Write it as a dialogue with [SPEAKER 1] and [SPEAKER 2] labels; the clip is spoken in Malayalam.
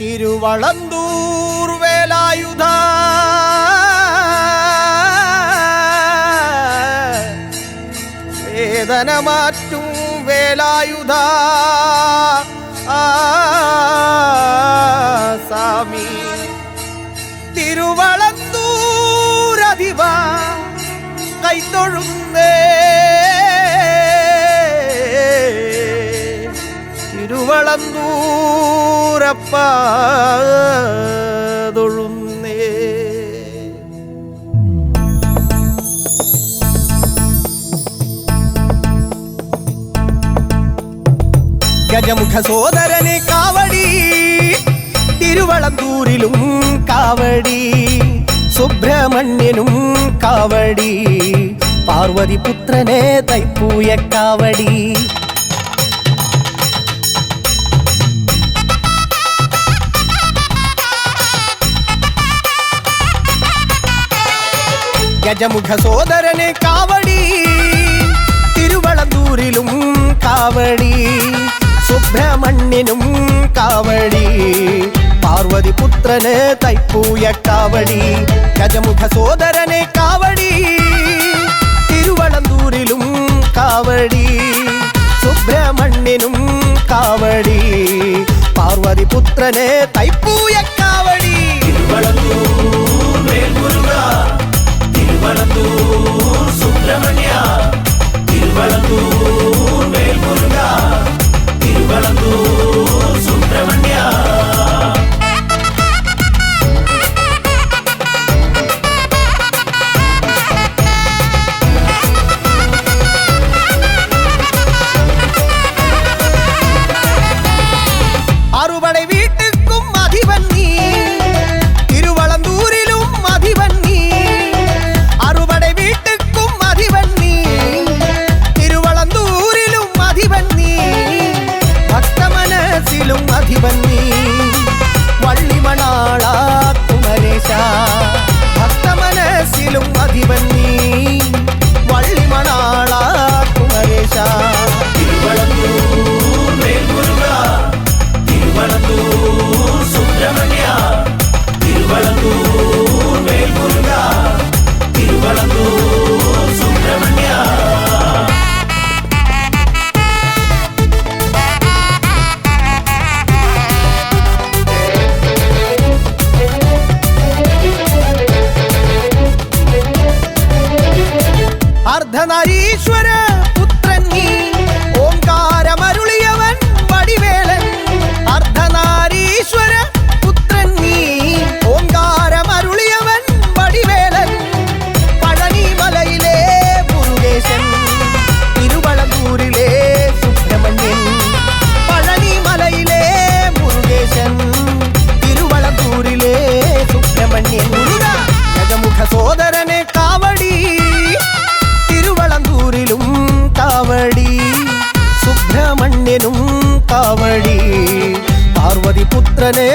[SPEAKER 1] തിരുവളന്തൂർ വേലായുധ. വേദന മാറ്റും വേലായുധ സ്വാമി തിരുവളന്തൂരധിവ കൈത്തൊഴുന്നേ തിരുവളന്തൂരപ്പ തൊഴുന്നേ ഗജമുഖ സോദരന് കാവടി തിരുവളന്തൂരിലും കാവടി സുബ്രഹ്മണ്യനും കാവടി പാർവതി പുത്രനെ തൈപ്പൂയ കാവടി ഗജമുഖ സോദരന് കാവടി. തിരുവളന്തൂരിലും കാവടി. സുബ്രഹ്മണ്യനും കാവടി. പാർവതി പുത്രന് തൈപ്പൂയ കാവടി. ഗജമുഖ സോദരന് കാവടി. തിരുവളന്തൂരിലും കാവടി. സുബ്രഹ്മണ്യനും കാവടി. പാർവതി പുത്രന് തൈപ്പൂയ അർദ്ധനാരീശ്വര காவடி பார்வதி புத்திரனே